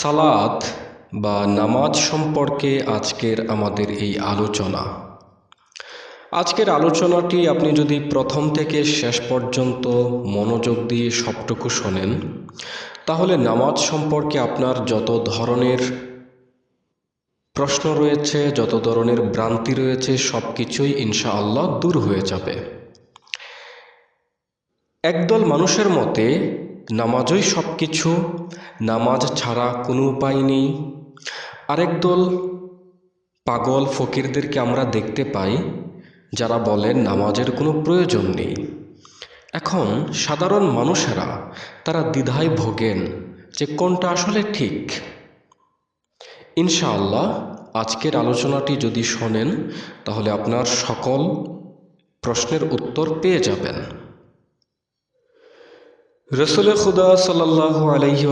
সালাত বা নামাজ সম্পর্কে আজকের আমাদের এই আলোচনা। আজকের আলোচনাটি আপনি যদি প্রথম থেকে শেষ পর্যন্ত মনোযোগ দিয়ে সবটুকু শোনেন, তাহলে নামাজ সম্পর্কে আপনার যত ধরনের প্রশ্ন রয়েছে, যত ধরনের ভ্রান্তি রয়েছে সব কিছুই ইনশাআল্লাহ দূর হয়ে যাবে। একদল মানুষের মতে নামাজই সব কিছু নামাজ ছাড়া কোনো উপায় নেই। আরেক দল পাগল ফকিরদেরকে আমরা দেখতে পাই, যারা বলেন নামাজের কোনো প্রয়োজন নেই। এখন সাধারণ মানুষেরা, তারা দ্বিধায় ভোগেন যে কোনটা আসলে ঠিক। ইনশাআল্লাহ, আজকের আলোচনাটি যদি শোনেন, তাহলে আপনার সকল প্রশ্নের উত্তর পেয়ে যাবেন। রসুল খুদা সাল্লাহ আলহি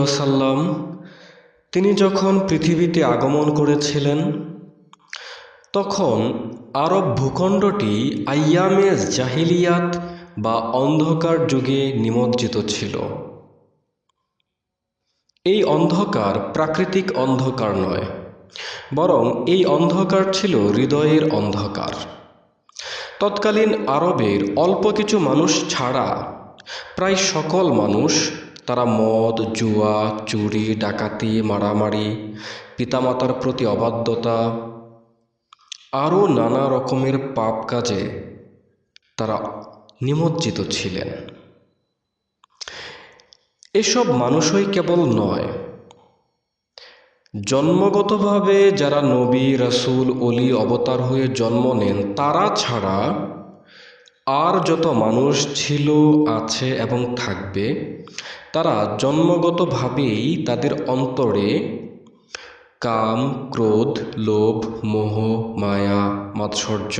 তিনি যখন পৃথিবীতে আগমন করেছিলেন, তখন আরব ভূখণ্ডটি আইয়ামে জাহিলিয়াত বা অন্ধকার যুগে নিমজ্জিত ছিল। এই অন্ধকার প্রাকৃতিক অন্ধকার নয়, বরং এই অন্ধকার ছিল হৃদয়ের অন্ধকার। তৎকালীন আরবের অল্প কিছু মানুষ ছাড়া প্রায় সকল মানুষ তারা মদ, জুয়া, চুরি, ডাকাতি, মারামারি, পিতামাতার প্রতি অবাধ্যতা, আরও নানা রকমের পাপ কাজে তারা নিমজ্জিত ছিলেন। এসব মানুষই কেবল নয়, জন্মগতভাবে যারা নবী, রাসুল অলি অবতার হয়ে জন্ম নেন, তারা ছাড়া আর যত মানুষ ছিল, আছে এবং থাকবে, তারা জন্মগতভাবেই তাদের অন্তরে কাম, ক্রোধ, লোভ, মোহ, মায়া, মাৎসর্য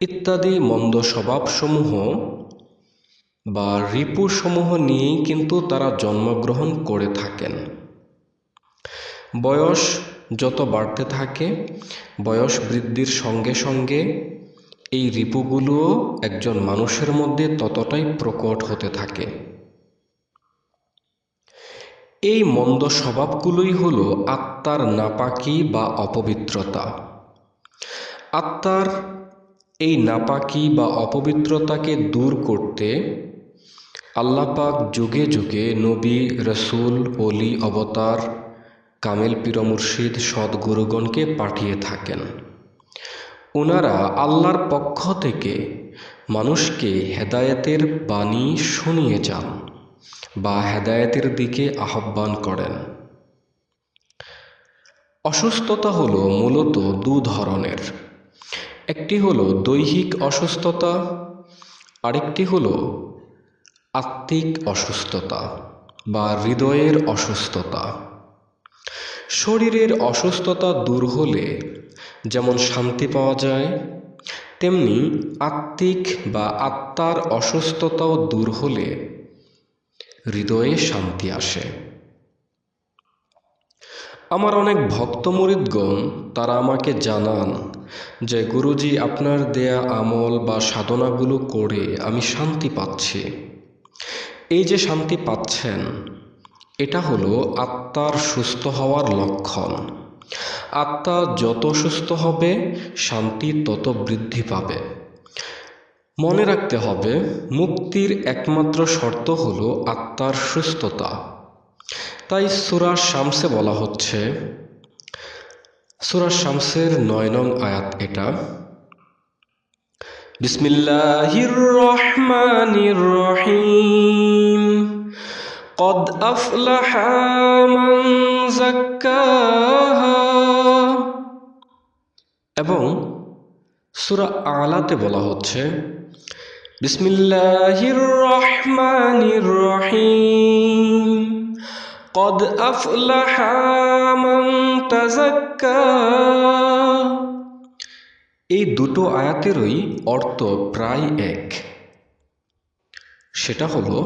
ইত্যাদি মন্দ স্বভাবসমূহ বা রিপুসমূহ নিয়েই কিন্তু তারা জন্মগ্রহণ করে থাকেন। বয়স যত বাড়তে থাকে, বয়স বৃদ্ধির সঙ্গে সঙ্গে এই রিপুগুলোও একজন মানুষের মধ্যে ততটাই প্রকট হতে থাকে। এই মন্দ স্বভাবগুলোই হল আত্মার নাপাকি বা অপবিত্রতা। আত্মার এই নাপাকি বা অপবিত্রতাকে দূর করতে আল্লাপাক যুগে যুগে নবী, রসুল অলি অবতার, কামেল পীর মুর্শিদ সদ্গুরুগণকে পাঠিয়ে থাকেন। ওনারা আল্লাহর পক্ষ থেকে মানুষকে হেদায়েতের বাণী শুনিয়ে যান বা হেদায়েতের দিকে আহ্বান করেন। অসুস্থতা হলো মূলত দু ধরনের। একটি হলো দৈহিক অসুস্থতা, আরেকটি হলো আত্মিক অসুস্থতা বা হৃদয়ের অসুস্থতা। শরীরের অসুস্থতা দূর হলে যেমন শান্তি পাওয়া যায়, তেমনি আত্মিক বা আত্মার অসুস্থতাও দূর হলে হৃদয়ে শান্তি আসে। আমার অনেক ভক্ত মরিদগণ তারা আমাকে জানান যে, গুরুজি, আপনার দেয়া আমল বা সাধনাগুলো করে আমি শান্তি পাচ্ছি। এই যে শান্তি পাচ্ছেন, এটা হলো আত্মার সুস্থ হওয়ার লক্ষণ। আত্মা যত সুস্থ হবে, শান্তি তত বৃদ্ধি পাবে। মনে রাখতে হবে, মুক্তির একমাত্র শর্ত হল আত্মার সুস্থতা। তাই সুরা শামসে বলা হচ্ছে, সুরা শামসের নয় নং আয়াত এটা। বিসমিল্লাহির রহমানির রহিম। قد أفلح من زكاها এবং সুরা আলাতে বলা হচ্ছে বিসমিল্লাহির রহমানির রহিম قد أفلح من تزكى এই দুটো আয়াতেরই অর্থ প্রায় এক সেটা হলো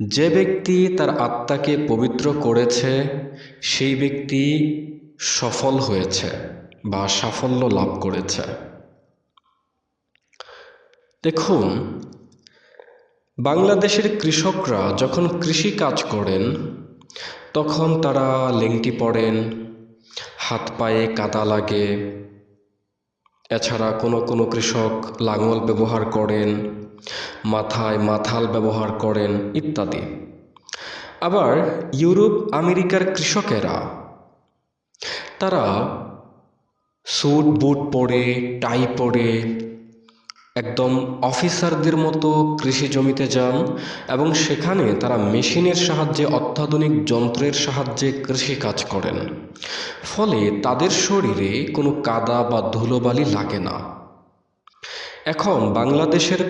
যে ব্যক্তি তার আত্মাকে পবিত্র করেছে, সেই ব্যক্তি সফল হয়েছে বা সাফল্য লাভ করেছে। দেখুন, বাংলাদেশের কৃষকরা যখন কৃষি কাজ করেন, তখন তারা লেংটি পড়েন, হাত পায়ে কাদা লাগে, এছাড়া কোনো কোনো কৃষক লাঙল ব্যবহার করেন মাথায় মাথাল ব্যবহার করেন ইত্যাদি। আবার ইউরোপ, আমেরিকার কৃষকেরা, তারা স্যুট, বুট পরে, টাই পরে একদম অফিসারদের মতো কৃষি জমিতে যান এবং সেখানে তারা মেশিনের সাহায্যে, অত্যাধুনিক যন্ত্রের সাহায্যে কৃষি কাজ করেন। ফলে তাদের শরীরে কোনো কাদা বা ধুলোবালি লাগে না। এখন বাংলাদেশের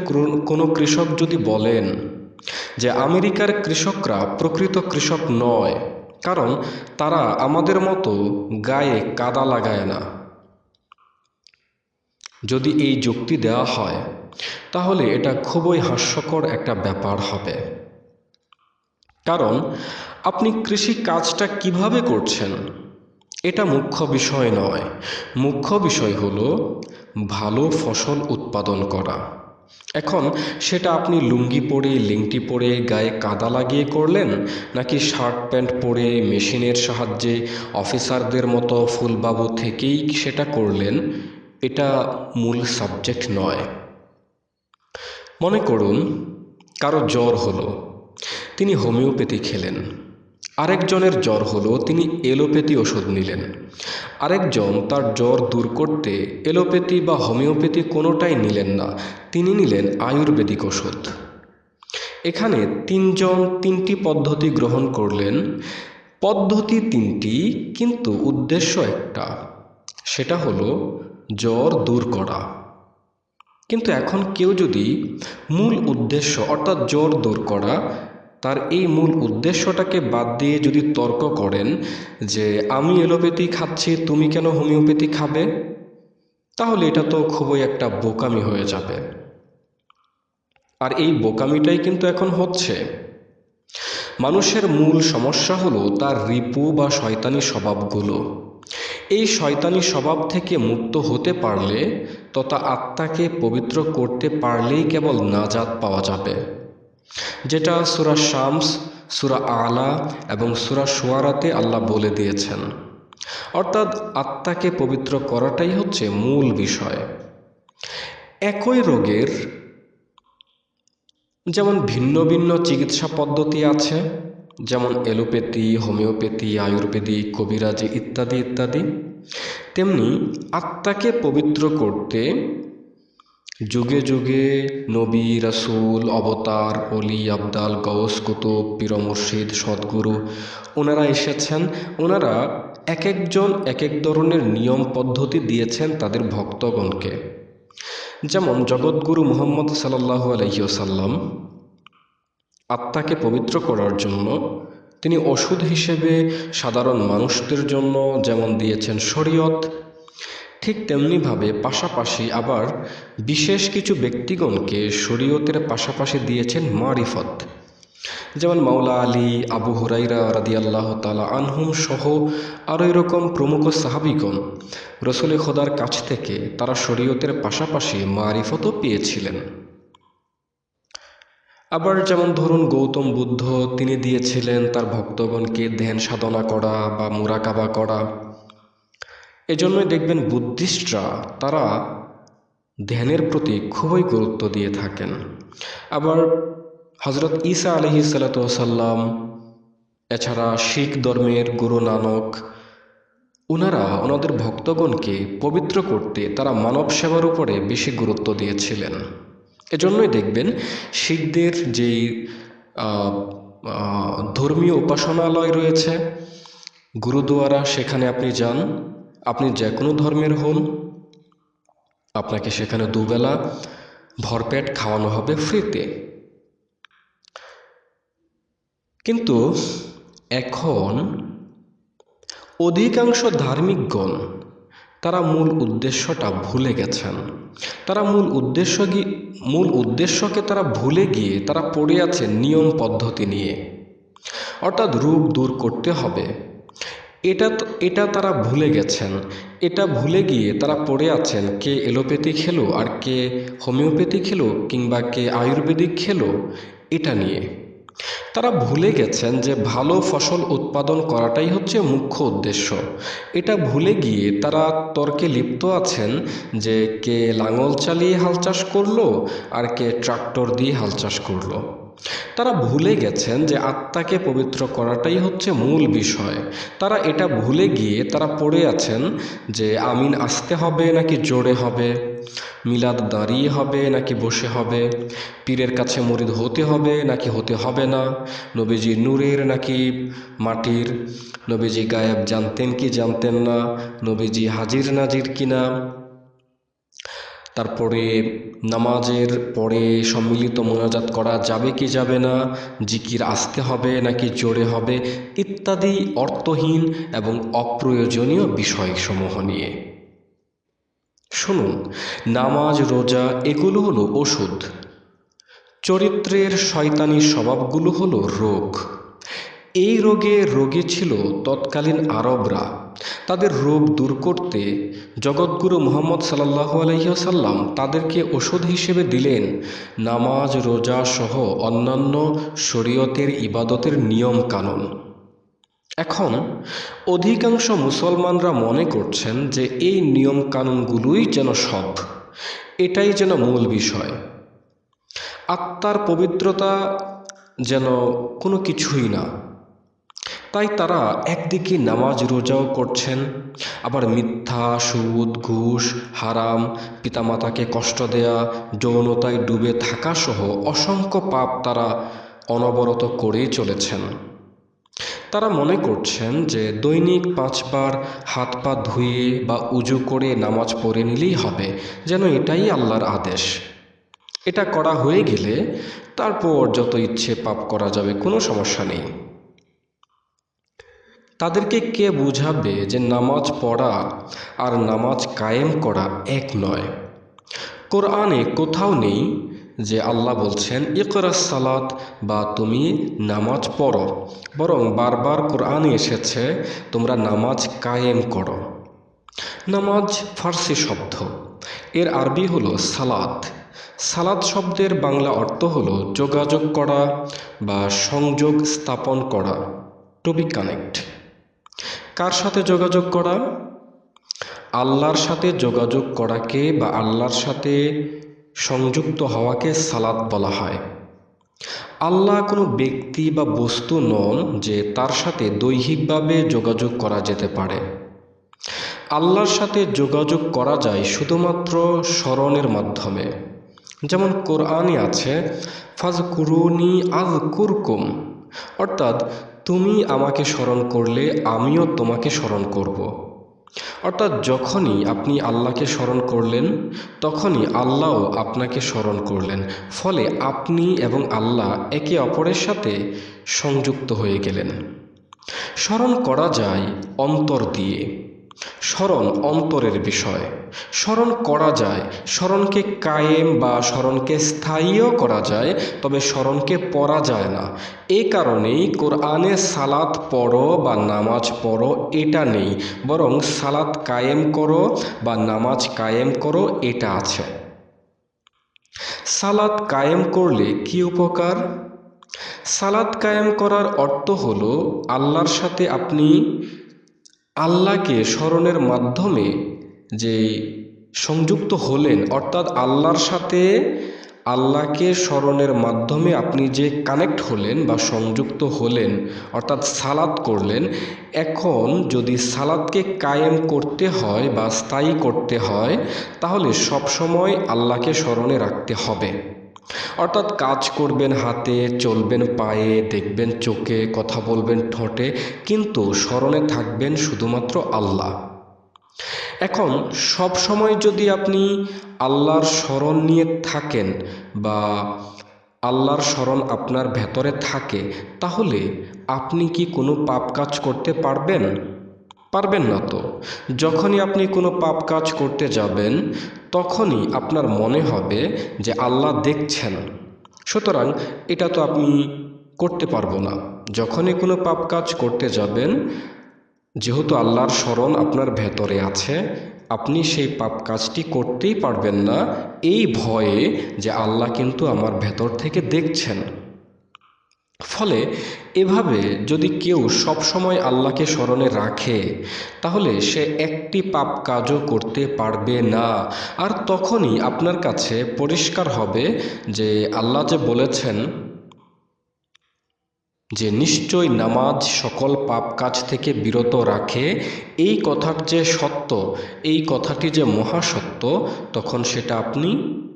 কোনো কৃষক যদি বলেন যে আমেরিকার কৃষকরা প্রকৃত কৃষক নয়, কারণ তারা আমাদের মতো গায়ে কাদা লাগায় না। যদি এই যুক্তি দেওয়া হয়, তাহলে এটা খুবই হাস্যকর একটা ব্যাপার হবে। কারণ আপনি কৃষি কাজটা কীভাবে করছেন, এটা মুখ্য বিষয় নয়। মুখ্য বিষয় হলো ভালো ফসল উৎপাদন করা। এখন সেটা আপনি লুঙ্গি পরে, লিংটি পরে, গায়ে কাদা লাগিয়ে করলেন, নাকি শার্ট প্যান্ট পরে, মেশিনের সাহায্যে, অফিসারদের মতো ফুলবাবু থেকেই সেটা করলেন? এটা মূল সাবজেক্ট নয়। মনে করুন, কারও জ্বর হলো, তিনি হোমিওপ্যাথি খেলেন। আরেকজনের জ্বর হলো তিনি এলোপ্যাথি ওষুধ নিলেন। আরেকজন তার জ্বর দূর করতে এলোপ্যাথি বা হোমিওপ্যাথি কোনোটাই নিলেন না, তিনি নিলেন আয়ুর্বেদিক ওষুধ। এখানে তিনজন তিনটি পদ্ধতি গ্রহণ করলেন। পদ্ধতি তিনটি, কিন্তু উদ্দেশ্য একটা। সেটা হলো জ্বর দূর করা। কিন্তু এখন কেউ যদি মূল উদ্দেশ্য, অর্থাৎ জ্বর দূর করা তার এই মূল উদ্দেশ্যটাকে বাদ দিয়ে যদি তর্ক করেন যে, আমি এলোপ্যাথি খাচ্ছি, তুমি কেন হোমিওপ্যাথি খাবে? তাহলে এটা তো খুবই একটা বোকামি হয়ে যাবে। আর এই বোকামিটাই কিন্তু এখন হচ্ছে। মানুষের মূল সমস্যা হলো তার রিপু বা শয়তানি স্বভাবগুলো। এই শয়তানি স্বভাব থেকে মুক্ত হতে পারলে তথা আত্মাকে পবিত্র করতে পারলেই কেবল নাজাত পাওয়া যাবে। যেটা সুরা শামস সুরা আলা এবং সুরা সোয়ারাতে আল্লাহ বলে দিয়েছেন। অর্থাৎ আত্মাকে পবিত্র করাটাই হচ্ছে মূল বিষয়। একই রোগের যেমন ভিন্ন ভিন্ন চিকিৎসা পদ্ধতি আছে যেমন এলোপ্যাথি হোমিওপ্যাথি আয়ুর্বেদিক কবিরাজি ইত্যাদি ইত্যাদি তেমনি আত্মাকে পবিত্র করতে যুগে যুগে নবী, রাসুল, অবতার অলি আবদাল গৌস কুতুব, পীর মুর্শিদ, সদ্গুরু ওনারা এসেছেন। ওনারা এক একজন এক এক ধরনের নিয়ম পদ্ধতি দিয়েছেন তাদের ভক্তগণকে। যেমন জগৎগুরু মুহাম্মদ সাল্লাহু আলহিউসাল্লাম আত্মাকে পবিত্র করার জন্য, তিনি ওষুধ হিসেবে সাধারণ মানুষদের জন্য যেমন দিয়েছেন শরীয়ত ঠিক তেমনিভাবে পাশাপাশি আবার বিশেষ কিছু ব্যক্তিগণকে শরীয়তের পাশাপাশি দিয়েছেন মারিফত। যেমন মাওলা আলী, আবু হুরাইরা রাদি আল্লাহ তালা আনহুম সহ আরও এরকম প্রমুখ সাহাবিগণ রসুল খোদার কাছ থেকে তারা শরীয়তের পাশাপাশি মারিফতও পেয়েছিলেন। আবার যেমন ধরুন গৌতম বুদ্ধ, তিনি দিয়েছিলেন তার ভক্তগণকে ধ্যান সাধনা করা বা মুরাকাবা করা। এজন্যই দেখবেন বুদ্ধিস্টরা তারা ধ্যানের প্রতি খুবই গুরুত্ব দিয়ে থাকেন। আবার হজরত ঈসা আলহি সাল্লাম এছাড়া শিখ ধর্মের গুরু নানক ওনারা ওনাদের ভক্তগণকে পবিত্র করতে তারা মানব সেবার উপরে বেশি গুরুত্ব দিয়েছিলেন। এজন্যই দেখবেন শিখদের যেই ধর্মীয় উপাসনালয় রয়েছে, গুরুদুয়ারা সেখানে আপনি যান আপনি যে কোনো ধর্মের হন, আপনাকে সেখানে দুবেলা ভরপেট খাওয়ানো হবে ফ্রিতে। কিন্তু এখন অধিকাংশ ধার্মিকগণ তারা মূল উদ্দেশ্যটা ভুলে গেছেন। তারা মূল উদ্দেশ্য মূল উদ্দেশ্যকে তারা ভুলে গিয়ে তারা পড়ে আছে নিয়ম পদ্ধতি নিয়ে। অর্থাৎ রূপ দূর করতে হবে। এটা এটা তারা ভুলে গেছেন। এটা ভুলে গিয়ে তারা পড়ে আছেন কে এলোপ্যাথি খেলো আর কে হোমিওপ্যাথি খেলো কিংবা কে আয়ুর্বেদিক খেলো এটা নিয়ে। তারা ভুলে গেছেন যে ভালো ফসল উৎপাদন করাটাই হচ্ছে মুখ্য উদ্দেশ্য। এটা ভুলে গিয়ে তারা তর্কে লিপ্ত আছেন যে কে লাঙল চালিয়ে হাল চাষ করল আর কে ট্রাক্টর দিয়ে হাল চাষ করল। তারা ভুলে গেছেন যে আত্মাকে পবিত্র করাটাই হচ্ছে মূল বিষয়। তারা এটা ভুলে গিয়ে তারা পড়ে আছেন যে আমিন আসতে হবে নাকি জোরে হবে, মিলাদ দাঁড়িয়ে হবে নাকি বসে হবে, পীরের কাছে মরিদ হতে হবে নাকি হতে হবে না, নবীজি নূরের নাকি মাটির, নবীজি গায়েব জানতেন কি জানতেন না, নবীজি হাজির নাজির কিনা। তারপরে নামাজের পরে সম্মিলিত মোনাজাত করা যাবে কি যাবে না, জিকির আসতে হবে নাকি জোরে হবে, ইত্যাদি অর্থহীন এবং অপ্রয়োজনীয় বিষয়সমূহ নিয়ে। শুনুন, নামাজ, রোজা এগুলো হলো ওষুধ। চরিত্রের শয়তানি স্বভাবগুলো হলো রোগ। এই রোগে রোগী ছিল তৎকালীন আরবরা। তাদের রোগ দূর করতে জগৎগুরু মোহাম্মদ সাল্লাহ আলহিহাসাল্লাম তাদেরকে ওষুধ হিসেবে দিলেন। নামাজ, রোজা সহ অন্যান্য শরীয়তের ইবাদতের নিয়ম কানুন। এখন অধিকাংশ মুসলমানরা মনে করছেন যে এই নিয়ম কানুনগুলোই যেন সব এটাই যেন মূল বিষয়। আত্মার পবিত্রতা যেন কোনো কিছুই না। তাই তারা একদিকে নামাজ রোজাও করছেন, আবার মিথ্যা, সুদ, ঘুষ, হারাম, পিতামাতাকে কষ্ট দেয়া, যৌনতায় ডুবে থাকা সহ অসংখ্য পাপ তারা অনবরত করেই চলেছেন। তারা মনে করছেন যে দৈনিক পাঁচবার হাত পা ধুয়ে বা উজু করে নামাজ পড়ে নিলেই হবে, যেন এটাই আল্লাহর আদেশ। এটা করা হয়ে গেলে তারপর যত ইচ্ছে পাপ করা যাবে, কোনো সমস্যা নেই। তাদেরকে কে বুঝাবে যে নামাজ পড়া আর নামাজ কায়েম করা এক নয়? কোরআনে কোথাও নেই যে আল্লাহ বলছেন, ইকরা সালাত বা তুমি নামাজ পড়ো। বরং বারবার কোরআনে এসেছে, তোমরা নামাজ কায়েম করো। নামাজ ফার্সি শব্দ। এর আরবি হলো সালাত। সালাদ শব্দের বাংলা অর্থ হলো যোগাযোগ করা বা সংযোগ স্থাপন করা। টু বি কানেক্ট কার সাথে যোগাযোগ করা? আল্লাহর সাথে যোগাযোগ করাকে বা আল্লাহর সাথে সংযুক্ত হওয়াকে সালাদ বলা হয়। আল্লাহ কোনো ব্যক্তি বা বস্তু নন যে তার সাথে দৈহিকভাবে যোগাযোগ করা যেতে পারে। আল্লাহর সাথে যোগাযোগ করা যায় শুধুমাত্র স্মরণের মাধ্যমে। যেমন কোরআনে আছে ফাজ কুরুনি আজ কুরকুম অর্থাৎ তুমি আমাকে স্মরণ করলে আমিও তোমাকে স্মরণ করব। অর্থাৎ যখনই আপনি আল্লাহকে স্মরণ করলেন, তখনই আল্লাহও আপনাকে স্মরণ করলেন। ফলে আপনি এবং আল্লাহ একে অপরের সাথে সংযুক্ত হয়ে গেলেন। স্মরণ করা যায় অন্তর দিয়ে। স্মরণ অন্তরের বিষয়। স্মরণ করা যায়, স্মরণকে কায়েম বা স্মরণকে স্থায়ীও করা যায়, তবে স্মরণকে পড়া যায় না। এ কারণেই কোরআনে সালাত পড়ো বা নামাজ পড়ো এটা নেই, বরং সালাত কায়েম করো বা নামাজ কায়েম করো এটা আছে। সালাত কায়েম করলে কি উপকার? সালাত কায়েম করার অর্থ হলো আল্লাহর সাথে আপনি আল্লাহকে স্মরণের মাধ্যমে যে সংযুক্ত হলেন, অর্থাৎ আল্লাহর সাথে আল্লাহকে স্মরণের মাধ্যমে আপনি যে কানেক্ট হলেন বা সংযুক্ত হলেন, অর্থাৎ সালাদ করলেন, এখন যদি সালাদকে কায়েম করতে হয় বা স্থায়ী করতে হয়, তাহলে সব সময় আল্লাহকে স্মরণে রাখতে হবে। অর্থাৎ কাজ করবেন হাতে, চলবেন পায়ে, দেখবেন চোখে, কথা বলবেন ঠোঁটে, কিন্তু স্মরণে থাকবেন শুধুমাত্র আল্লাহ। এখন, সব সময় যদি আপনি আল্লাহর স্মরণ নিয়ে থাকেন বা আল্লাহর স্মরণ আপনার ভেতরে থাকে, তাহলে আপনি কি কোনো পাপ কাজ করতে পারবেন? পারবেন না তো। যখনই আপনি কোনো পাপ কাজ করতে যাবেন, তখনই আপনার মনে হবে যে আল্লাহ দেখছেন। সুতরাং এটা তো আপনি করতে পারব না। যখনই কোনো পাপ কাজ করতে যাবেন, যেহেতু আল্লাহর স্মরণ আপনার ভেতরে আছে, আপনি সেই পাপ কাজটি করতেই পারবেন না। এই ভয়ে যে আল্লাহ কিন্তু আমার ভেতর থেকে দেখছেন। ফলে এভাবে যদি কেউ সব সময় আল্লাহকে স্মরণে রাখে, তাহলে সে একটি পাপ কাজও করতে পারবে না। আর তখনই আপনার কাছে পরিষ্কার হবে যে আল্লাহ যে বলেছেন যে নিশ্চয় নামাজ সকল পাপ কাজ থেকে বিরত রাখে, এই কথার যে সত্য, এই কথাটি যে মহাসত্য, তখন সেটা আপনি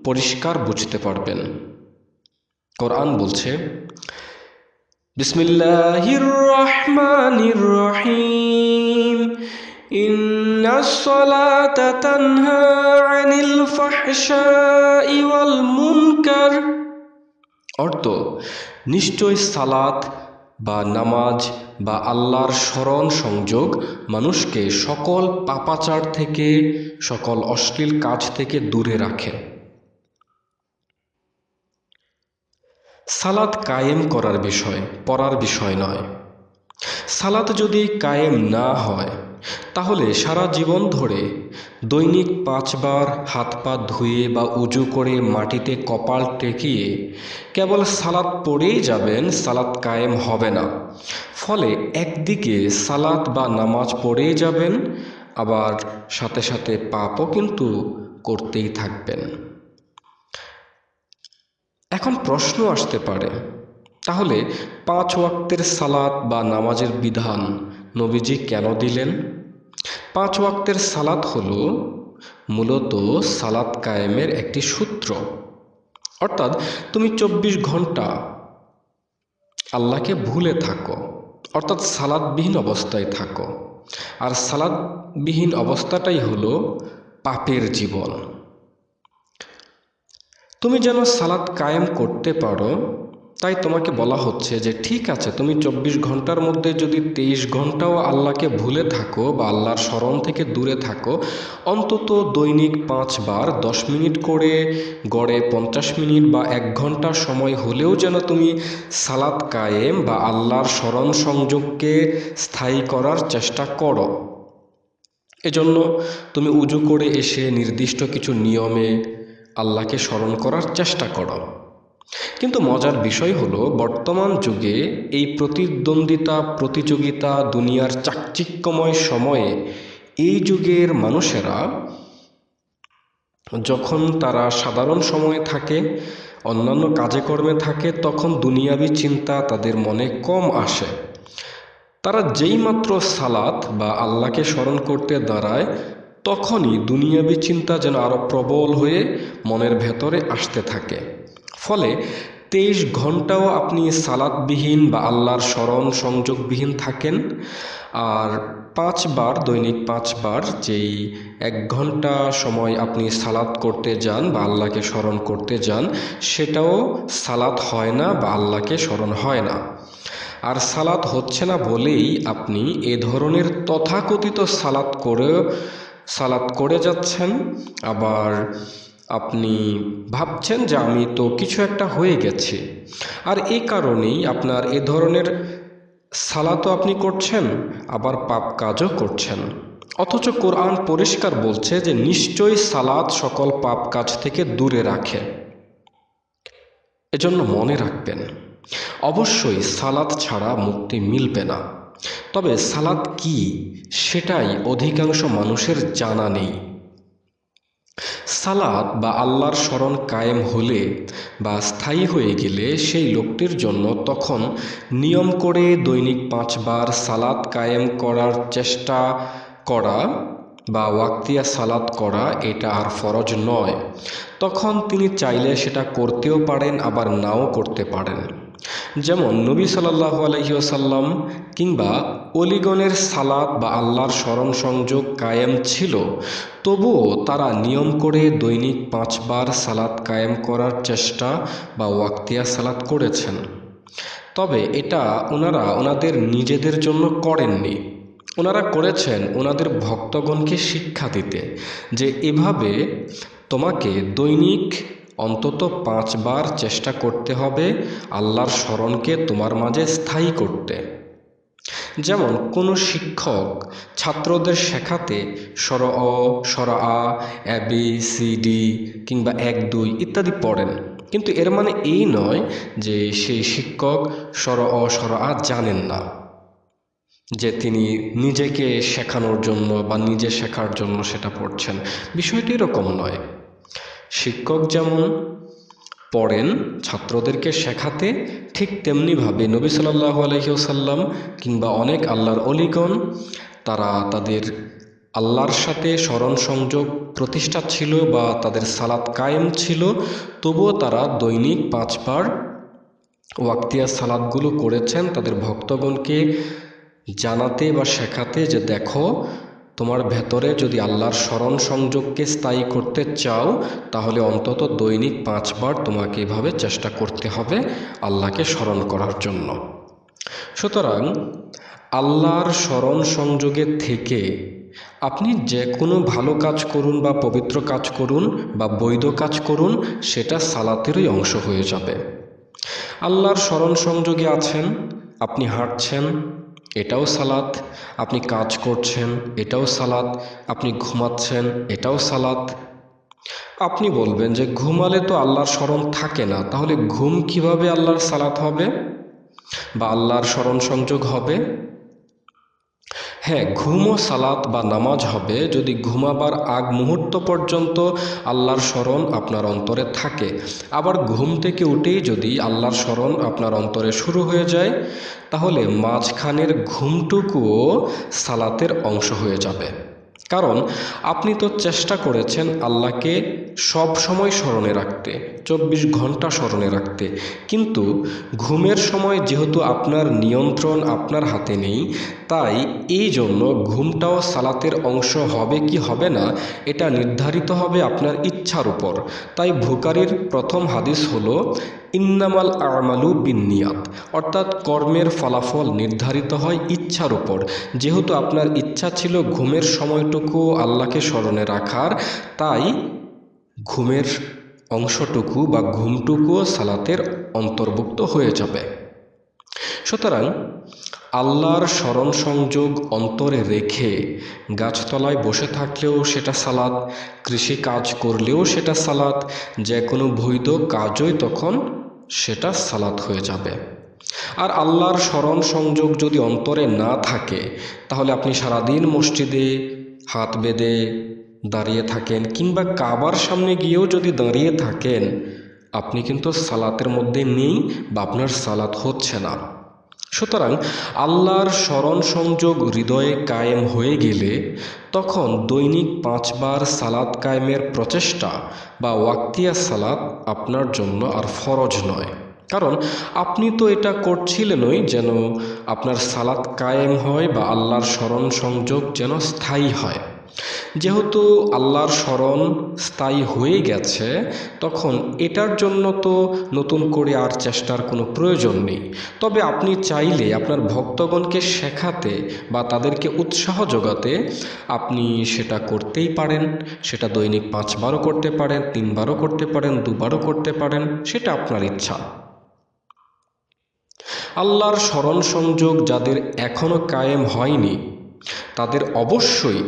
পরিষ্কার বুঝতে পারবেন। কোরআন বলছে বিসমিল্লাহির রহমানির রহিম ইন্নাস সালাতা তানহা আনিল ফাহশাই ওয়াল মুনকার। অর্থ, নিশ্চয় সালাত বা নামাজ বা আল্লাহর স্মরণ সংযোগ মানুষকে সকল পাপাচার থেকে, সকল অশ্লীল কাজ থেকে দূরে রাখে। সালাত কায়েম করার বিষয়, পড়ার বিষয় নয়। সালাত যদি কায়েম না হয়, তাহলে সারা জীবন ধরে দৈনিক পাঁচবার হাত পা ধুয়ে বা উজু করে মাটিতে কপাল টেকিয়ে কেবল সালাত পড়েই যাবেন, সালাত কায়েম হবে না। ফলে একদিকে সালাত বা নামাজ পড়েই যাবেন, আবার সাথে সাথে পাপও কিন্তু করতেই থাকবেন। এখন প্রশ্ন আসতে পারে, তাহলে পাঁচ ওয়াক্তের সালাত বা নামাজের বিধান নবীজি কেন দিলেন? পাঁচ ওয়াক্তের সালাত হল মূলত সালাত কায়েমের একটি সূত্র। অর্থাৎ তুমি চব্বিশ ঘণ্টা আল্লাহকে ভুলে থাকো, অর্থাৎ সালাদবিহীন অবস্থায় থাকো। আর সালাদবিহীন অবস্থাটাই হলো পাপের জীবন। তুমি যেন সালাদ কায়েম করতে পারো, তাই তোমাকে বলা হচ্ছে যে ঠিক আছে, তুমি চব্বিশ ঘণ্টার মধ্যে যদি তেইশ ঘন্টাও আল্লাহকে ভুলে থাকো বা আল্লাহর স্মরণ থেকে দূরে থাকো, অন্তত দৈনিক পাঁচবার দশ মিনিট করে গড়ে পঞ্চাশ মিনিট বা এক ঘণ্টা সময় হলেও যেন তুমি সালাদ কায়েম বা আল্লাহর স্মরণ সংযোগকে স্থায়ী করার চেষ্টা করো। এজন্য তুমি উজু করে এসে নির্দিষ্ট কিছু নিয়মে আল্লাহকে স্মরণ করার চেষ্টা করো। কিন্তু মজার বিষয় হলো, বর্তমান যুগে এই প্রতিদ্বন্দ্বিতা, প্রতিযোগিতা, দুনিয়ার চাকচিক্যময় সময়ে এই যুগের মানুষেরা যখন তারা সাধারণ সময়ে থাকে, অন্যান্য কাজে কর্মে থাকে, তখন দুনিয়াবি চিন্তা তাদের মনে কম আসে। তারা যেই মাত্র সালাত বা আল্লাহকে স্মরণ করতে দাঁড়ায় তখনই দুনিয়াবি চিন্তা যেন আরও প্রবল হয়ে মনের ভেতরে আসতে থাকে। ফলে তেইশ ঘন্টাও আপনি সালাদবিহীন বা আল্লাহর স্মরণ সংযোগবিহীন থাকেন, আর পাঁচবার, দৈনিক পাঁচবার যেই এক ঘণ্টা সময় আপনি সালাদ করতে যান বা আল্লাহকে স্মরণ করতে যান, সেটাও সালাদ হয় না বা আল্লাহকে স্মরণ হয় না। আর সালাত হচ্ছে না বলেই আপনি এ ধরনের তথাকথিত সালাত করে সালাত করে যাচ্ছেন। আবার আপনি ভাবছেন যে আমি তো কিছু একটা হয়ে গেছে। আর এই কারণেই আপনার এ ধরনের সালাতও আপনি করছেন, আবার পাপ কাজও করছেন। অথচ কোরআন পরিষ্কার বলছে যে নিশ্চয়ই সালাত সকল পাপ কাজ থেকে দূরে রাখে। এজন্য মনে রাখবেন, অবশ্যই সালাদ ছাড়া মুক্তি মিলবে না। তবে সালাদ কি? সেটাই অধিকাংশ মানুষের জানা নেই। সালাদ বা আল্লাহর স্মরণ কায়েম হলে বা স্থায়ী হয়ে গেলে সেই লোকটির জন্য তখন নিয়ম করে দৈনিক পাঁচবার সালাদ কায়েম করার চেষ্টা করা বা ওয়াক্তিয়া সালাত করা এটা আর ফরজ নয়। তখন তিনি চাইলে সেটা করতেও পারেন, আবার নাও করতে পারেন। যেমন নবী সাল্লাহ আলহিউসাল্লাম কিংবা অলিগণের সালাত বা আল্লাহর স্মরণ সংযোগ কায়েম ছিল, তবুও তারা নিয়ম করে দৈনিক পাঁচবার সালাত কায়েম করার চেষ্টা বা ওয়াক্তিয়া সালাত করেছেন। তবে এটা ওনারা ওনাদের নিজেদের জন্য করেননি। ওনারা করেছেন ওনাদের ভক্তগণকে শিক্ষা দিতে যে এভাবে তোমাকে দৈনিক অন্তত পাঁচবার চেষ্টা করতে হবে আল্লাহর স্মরণকে তোমার মাঝে স্থায়ী করতে। যেমন, কোনো শিক্ষক ছাত্রদের শেখাতে সর অ সর আ বি, সি, ডি কিংবা এক, দুই ইত্যাদি পড়েন। কিন্তু এর মানে এই নয় যে সেই শিক্ষক সর অসর আ জানেন না। যে তিনি নিজেকে শেখানোর জন্য বা নিজে শেখার জন্য সেটা পড়ছেন। বিষয়টি এরকম নয়। শিক্ষক যেমন পড়েন, ছাত্রদেরকে শেখাতে ঠিক তেমনিভাবে নবী সাল্লাহ আলহিউসাল্লাম কিংবা অনেক আল্লাহর অলিগণ, তারা তাদের আল্লাহর সাথে স্মরণ সংযোগ প্রতিষ্ঠা ছিল বা তাদের সালাত কায়েম ছিল, তবুও তারা দৈনিক পাঁচবার ওয়াক্তিয়া সালাদগুলো করেছেন। তাদের ভক্তগণকে জানাতে বা শেখাতে যে দেখো তোমার ভেতরে যদি আল্লাহর স্মরণ সংযোগকে স্থায়ী করতে চাও, তাহলে অন্তত দৈনিক পাঁচবার তোমাকে এভাবে চেষ্টা করতে হবে আল্লাহকে স্মরণ করার জন্য। সুতরাং আল্লাহর স্মরণ সংযোগে থেকে আপনি যে কোনো ভালো কাজ করুন বা পবিত্র কাজ করুন বা বৈধ কাজ করুন, সেটা সালাতেরই অংশ হয়ে যাবে। আল্লাহর স্মরণ সংযোগে আছেন, আপনি হাঁটছেন এটাও সালাত, আপনি কাজ করছেন, এটাও সালাত, আপনি ঘুমাচ্ছেন, এটাও সালাত। আপনি বলবেন যে ঘুমালে তো আল্লাহর স্মরণ থাকে না, তাহলে ঘুম কীভাবে আল্লাহর সালাত হবে? বা আল্লাহর স্মরণ সংযোগ হবে? হ্যাঁ ঘুম ও সালাত বা নামাজ হবে যদি ঘুমাবার আগ মুহূর্ত পর্যন্ত আল্লাহর স্মরণ আপনার অন্তরে থাকে। আবার ঘুম থেকে উঠেই যদি আল্লাহর স্মরণ আপনার অন্তরে শুরু হয়ে যায়, তাহলে মাঝখানের ঘুমটুকুও সালাতের অংশ হয়ে যাবে। কারণ আপনি তো চেষ্টা করেছেন আল্লাহকে সব সময় স্মরণে রাখতে, চব্বিশ ঘণ্টা স্মরণে রাখতে। কিন্তু ঘুমের সময় যেহেতু আপনার নিয়ন্ত্রণ আপনার হাতে নেই, তাই এই জন্য ঘুমটাও সালাতের অংশ হবে কি হবে না, এটা নির্ধারিত হবে আপনার ইচ্ছার উপর। তাই ভুকারির প্রথম হাদিস হলো ইন্নামাল আমালু বিনিয়াত অর্থাৎ কর্মের ফলাফল নির্ধারিত হয় ইচ্ছার উপর। যেহেতু আপনার ইচ্ছা ছিল ঘুমের সময়টুকু আল্লাহকে স্মরণে রাখার, তাই ঘুমের অংশটুকু বা ঘুমটুকুও সালাতের অন্তর্ভুক্ত হয়ে যাবে। সুতরাং আল্লাহর স্মরণ সংযোগ অন্তরে রেখে গাছতলায় বসে থাকলেও সেটা সালাদ কৃষি কাজ করলেও সেটা সালাদ যে কোনো বৈধ কাজই তখন সেটা সালাত হয়ে যাবে। আর আল্লাহর স্মরণ সংযোগ যদি অন্তরে না থাকে, তাহলে আপনি সারাদিন মসজিদে হাত বেঁধে দাঁড়িয়ে থাকেন কিংবা কাবার সামনে গিয়েও যদি দাঁড়িয়ে থাকেন, আপনি কিন্তু সালাতের মধ্যে নেই বা আপনার সালাত হচ্ছে না। সুতরাং আল্লাহর স্মরণ সংযোগ হৃদয়ে কায়েম হয়ে গেলে তখন দৈনিক পাঁচবার সালাদ কায়েমের প্রচেষ্টা বা ওয়াক্তিয়া সালাদ আপনার জন্য আর ফরজ নয়। কারণ আপনি তো এটা করছিলেনই যেন আপনার সালাত কায়েম হয় বা আল্লাহর স্মরণ সংযোগ যেন স্থায়ী হয়। যেহেতু আল্লাহর স্মরণ স্থায়ী হয়ে গেছে, তখন এটার জন্য তো নতুন করে আর চেষ্টার কোনো প্রয়োজন নেই। তবে আপনি চাইলে আপনার ভক্তগণকে শেখাতে বা তাদেরকে উৎসাহ যোগাতে আপনি সেটা করতেই পারেন, সেটা দৈনিক পাঁচবারও করতে পারেন, তিনবারও করতে পারেন, দুবারও করতে পারেন, সেটা আপনার ইচ্ছা। আল্লাহর স্মরণ সংযোগ যাদের এখনও কায়েম হয়নি, তাদের অবশ্যই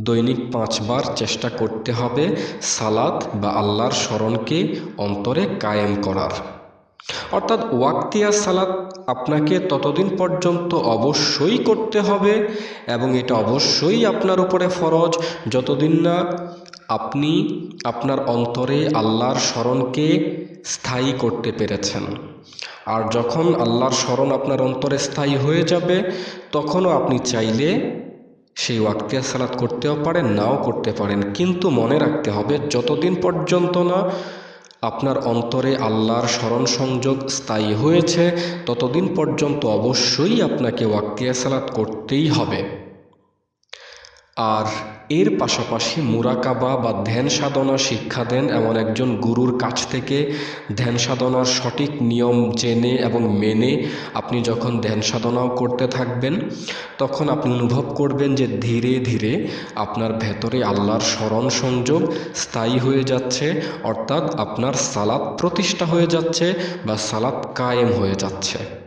দৈনিক পাঁচবার চেষ্টা করতে হবে সালাত বা আল্লাহর স্মরণকে অন্তরে কায়েম করার। অর্থাৎ ওয়াক্তিয়া সালাত আপনাকে ততদিন পর্যন্ত অবশ্যই করতে হবে এবং এটা অবশ্যই আপনার উপরে ফরজ। যতদিন না আপনি আপনার অন্তরে আল্লাহর স্মরণকে স্থায়ী করতে পেরেছেন। আর যখন আল্লাহর স্মরণ আপনার অন্তরে স্থায়ী হয়ে যাবে, তখনও আপনি চাইলে সেই ওয়াক্তিয়া সালাত করতেও পারেন, নাও করতে পারেন। কিন্তু মনে রাখতে হবে, যতদিন পর্যন্ত না আপনার অন্তরে আল্লাহর স্মরণ সংযোগ স্থায়ী হয়েছে, ততদিন পর্যন্ত অবশ্যই আপনাকে ওয়াক্তিয়া সালাত করতেই হবে। আর এর পাশাপাশি মুরাকাবা বা ধ্যান সাধনা শিক্ষা দেন এমন একজন গুরুর কাছ থেকে ধ্যান সাধনার সঠিক নিয়ম জেনে এবং মেনে আপনি যখন ধ্যান সাধনাও করতে থাকবেন, তখন আপনি অনুভব করবেন যে ধীরে ধীরে আপনার ভেতরে আল্লাহর স্মরণ সংযোগ স্থায়ী হয়ে যাচ্ছে, অর্থাৎ আপনার সালাত প্রতিষ্ঠা হয়ে যাচ্ছে বা সালাত কায়েম হয়ে যাচ্ছে।